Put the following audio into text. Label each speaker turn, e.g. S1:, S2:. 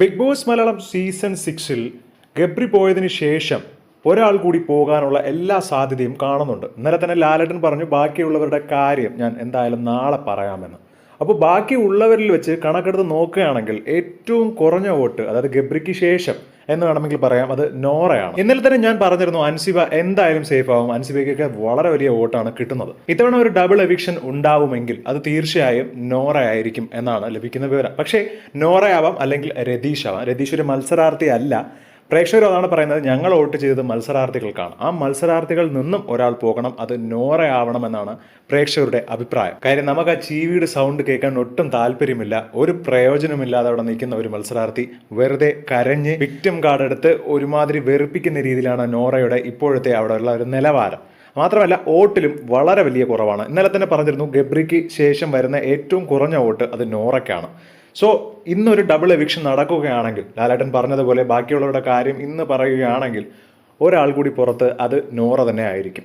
S1: Big boss Malayalam season സിക്സിൽ ഗബ്രി പോയതിനു ശേഷം ഒരാൾ കൂടി പോകാനുള്ള എല്ലാ സാധ്യതയും കാണുന്നുണ്ട്. ഇന്നലെ തന്നെ ലാലട്ടൻ പറഞ്ഞു ബാക്കിയുള്ളവരുടെ കാര്യം ഞാൻ എന്തായാലും നാളെ പറയാമെന്ന്. അപ്പോൾ ബാക്കിയുള്ളവരിൽ വെച്ച് കണക്കെടുത്ത് നോക്കുകയാണെങ്കിൽ ഏറ്റവും കുറഞ്ഞ വോട്ട് അതായത് ഗബ്രിക്ക് ശേഷം എന്ന് വേണമെങ്കിൽ പറയാം. അത് നോറയാണ്. ഇന്നലെ തന്നെ ഞാൻ പറഞ്ഞിരുന്നു അൻസിബ എന്തായാലും സേഫ് ആവും. അൻസിബയ്ക്കൊക്കെ വളരെ വലിയ വോട്ടാണ് കിട്ടുന്നത്. ഇത്തവണ ഒരു ഡബിൾ എവിക്ഷൻ ഉണ്ടാവുമെങ്കിൽ അത് തീർച്ചയായും നോറ ആയിരിക്കും എന്നാണ് ലഭിക്കുന്ന വിവരം. പക്ഷേ നോറയാവാം അല്ലെങ്കിൽ രതീഷ് ആവാം. രതീഷ് ഒരു മത്സരാർത്ഥി അല്ല പ്രേക്ഷകർ അതാണ് പറയുന്നത് ഞങ്ങൾ വോട്ട് ചെയ്തത് മത്സരാർത്ഥികൾക്കാണ്. ആ മത്സരാർത്ഥികളിൽ നിന്നും ഒരാൾ പോകണം അത് നോറയാവണമെന്നാണ് പ്രേക്ഷകരുടെ അഭിപ്രായം. കാര്യം നമുക്ക് ആ ചീവിയുടെ സൗണ്ട് കേൾക്കാൻ ഒട്ടും താല്പര്യമില്ല ഒരു പ്രയോജനമില്ലാതെ അവിടെ നിൽക്കുന്ന ഒരു മത്സരാർത്ഥി വെറുതെ കരഞ്ഞ് വിക്ടിം കാർഡ് എടുത്ത് ഒരുമാതിരി വെറുപ്പിക്കുന്ന രീതിയിലാണ് നോറയുടെ ഇപ്പോഴത്തെ അവിടെയുള്ള ഒരു നിലവാരം. മാത്രമല്ല വോട്ടിലും വളരെ വലിയ കുറവാണ്. ഇന്നലെ തന്നെ പറഞ്ഞിരുന്നു ഗബ്രിക്ക് ശേഷം വരുന്ന ഏറ്റവും കുറഞ്ഞ വോട്ട് അത് നോറയ്ക്കാണ്. സോ ഇന്നൊരു ഡബിൾ എവിക്ഷൻ നടക്കുകയാണെങ്കിൽ ലാലേട്ടൻ പറഞ്ഞതുപോലെ ബാക്കിയുള്ളവരുടെ കാര്യം ഇന്ന് പറയുകയാണെങ്കിൽ ഒരാൾ കൂടി പുറത്ത് അത് നോറ തന്നെ ആയിരിക്കും.